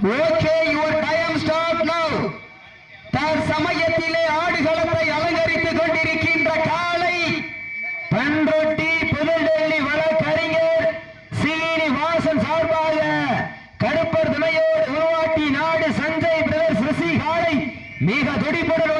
Okay your time start now தற்சமயத்திலே ஆடுகளத்தை அலங்கரித்துக் கொண்டிருக்கின்ற காலை பண்ரொட்டி புதுடெல்லி வழக்கறிஞர் சீனிவாசன் சார்பாக கடுப்பர் துணையோடு உருவாட்டி நாடு சஞ்சய் பிரதர்ஸ் ரிஷி காலை மிக துடிப்புடன்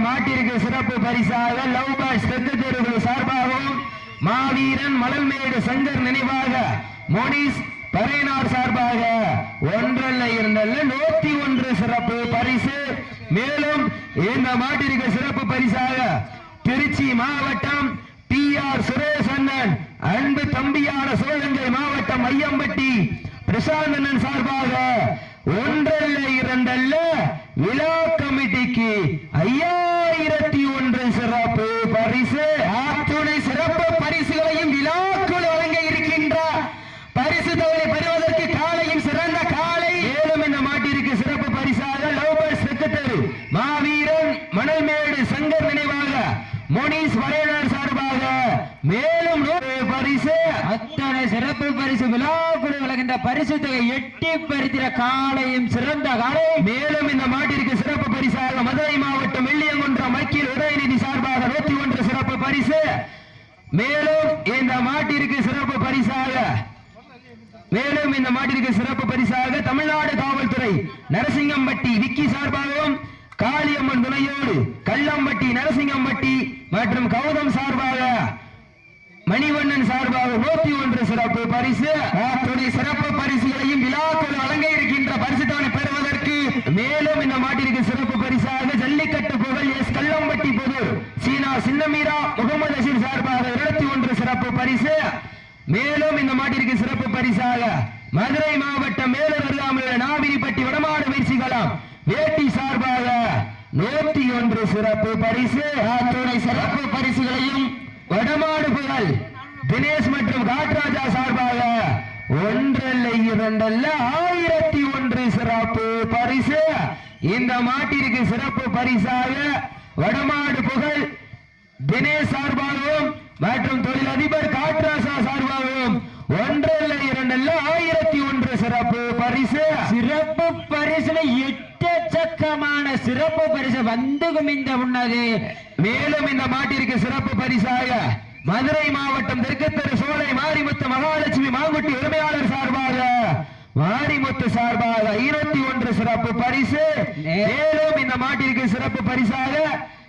மாட்டிற்கு சிறப்பு பரிசாக லவ் பேர்ட்ஸ் தெற்கு தெருவு சார்பாகவும் மாவீரன் மலல்மேடு சங்கர் நினைவாக மோனிஸ் பரையனார் சார்பாக ஒன்றல்ல இரண்டல்ல நூத்தி ஒன்று சிறப்பு பரிசு. மேலும் இந்த மாட்டிற்கு சிறப்பு பரிசாக திருச்சி மாவட்டம் பி ஆர் சுரேஷ் அண்ணன் அன்பு தம்பியான சிவகங்கை மாவட்டம் ஐயம்பட்டி பிரசாந்த் அண்ணன் சார்பாக ஒன்றல்ல இரண்டல்ல விழா கமிட்டிக்கு ஐயாயிரத்தி ஒன்று சிறப்பு பரிசு. அத்துணை சிறப்பு பரிசுகளையும் விழாக்குள் வழங்க இருக்கின்றார் பரிசு தொகை பெறுவதற்கு காலையும் சிறந்த காலை. மேலும் இந்த மாட்டிற்கு சிறப்பு பரிசாக லோபர் செக்ரட்டரி மாவீரன் மணல்மேடு சங்கர் நினைவாக மோனிஸ் வரையனர் சார்பாக மேலும் நூறு பரிசு. அத்தனை சிறப்பு பரிசு விழா வழங்குகின்ற பரிசு தொகை எட்டி பரித்திர காலையும் சிறந்த காலை மேலும் இந்த மாட்டிற்கு சிறப்பு பரிசாக மதுரை மாவட்டம் வெள்ளியங்குன்றம் மக்கள் உதயநிதி சார்பாக நூத்தி ஒன்று சிறப்பு பரிசு. மேலும் இந்த மாட்டிற்கு சிறப்பு பரிசாக மேலும் இந்த மாட்டிற்கு சிறப்பு பரிசாக தமிழ்நாடு காவல்துறை நரசிங்கம்பட்டி விக்கி சார்பாகவும் காளியம்மன் துணையோடு கள்ளம்பட்டி நரசிங்கம்பட்டி மற்றும் கௌதம் சார்பாக மணிவண்ணன் சார்பாக நூத்தி ஒன்று சிறப்பு பரிசு. சிறப்பு பரிசுகளையும் விழாக்கள் வழங்க இருக்கின்ற பரிசுத்தானை பெறுவதற்கு மேலும் இந்த மாட்டிற்கு சிறப்பு பரிசாக ஜல்லிக்கட்டு புகழ் எஸ் கல்லம்பட்டி புதூர் சீனா சின்னமீரா முகமது அசீர் சார்பாக இருபத்தி ஒன்று சிறப்பு பரிசு. மேலும் இந்த மாட்டிற்கு சிறப்பு பரிசாக மதுரை மாவட்டம் மேலூர் அருகாமையுள்ள நாவிரிப்பட்டி வடமாடு முயற்சிகளாம் வேட்டி சார்பாக நூத்தி ஒன்று சிறப்பு பரிசு. அத்துணை சிறப்பு பரிசுகளையும் வடமாடு புகழ் தினேஷ் மற்றும் காட்ராஜா சார்பாக ஒன்றல்ல இரண்டல்ல ஆயிரத்தி ஒன்று சிறப்பு பரிசு. இந்த மாட்டிற்கு சிறப்பு பரிசாக வடமாடு புகழ் தினேஷ் சார்பாகவும் மற்றும் தொழிலதிபர் காட்ராசா சார்பாகவும் ஒன்றல்ல இரண்டல்ல ஆயிரத்தி ஒன்று சிறப்பு பரிசு. சிறப்பு பரிசுல எட்டச்சக்கமான சிறப்பு பரிசு வந்து குமிந்த உண்ணது மேலும் இந்த மாட்டிற்கு சிறப்பு பரிசாக மதுரை மாவட்டம் தெற்கு தெரு சோலை மாரிமுத்து மகாலட்சுமி மாங்குட்டி உரிமையாளர் சார்பாக மாரிமுத்து சார்பாக இருபத்தி ஒன்று சிறப்பு பரிசு மேலும் இந்த மாட்டிற்கு சிறப்பு பரிசாக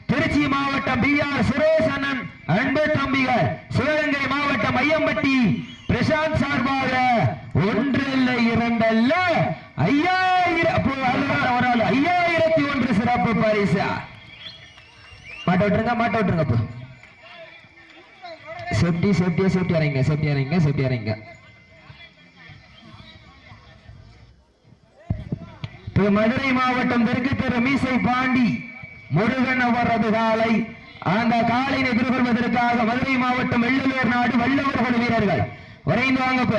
திருச்சி மாவட்டம் பி ஆர் சுரேஷ் அண்ணன் அன்பு தம்பிகள் சிவகங்கை மாவட்டம் ஐயம்பட்டி பிரசாந்த் சார்பாக ஒன்று இரண்டல்ல இரண்டு அல்ல ஐயாயிரம் ஒரு ஆள். ஐயாயிரத்தி ஒன்று சிறப்பு பரிசு மாட்ட விட்டுருங்க மாட்ட விட்டுருங்க அப்போ சேஃப்டி சேஃப்டியா சேஃப்டி இறங்க சேஃப்டி இறங்க சேஃப்டி இறங்க மதுரை மாவட்டம் தெற்கு தெரு மீசை பாண்டி முருகன் அவரது காலை. அந்த காலையை எதிர்கொள்வதற்காக மதுரை மாவட்டம் வெள்ளலூர் நாடு வல்லவர்கள் வீரர்கள். விரைந்து வாங்கப்ப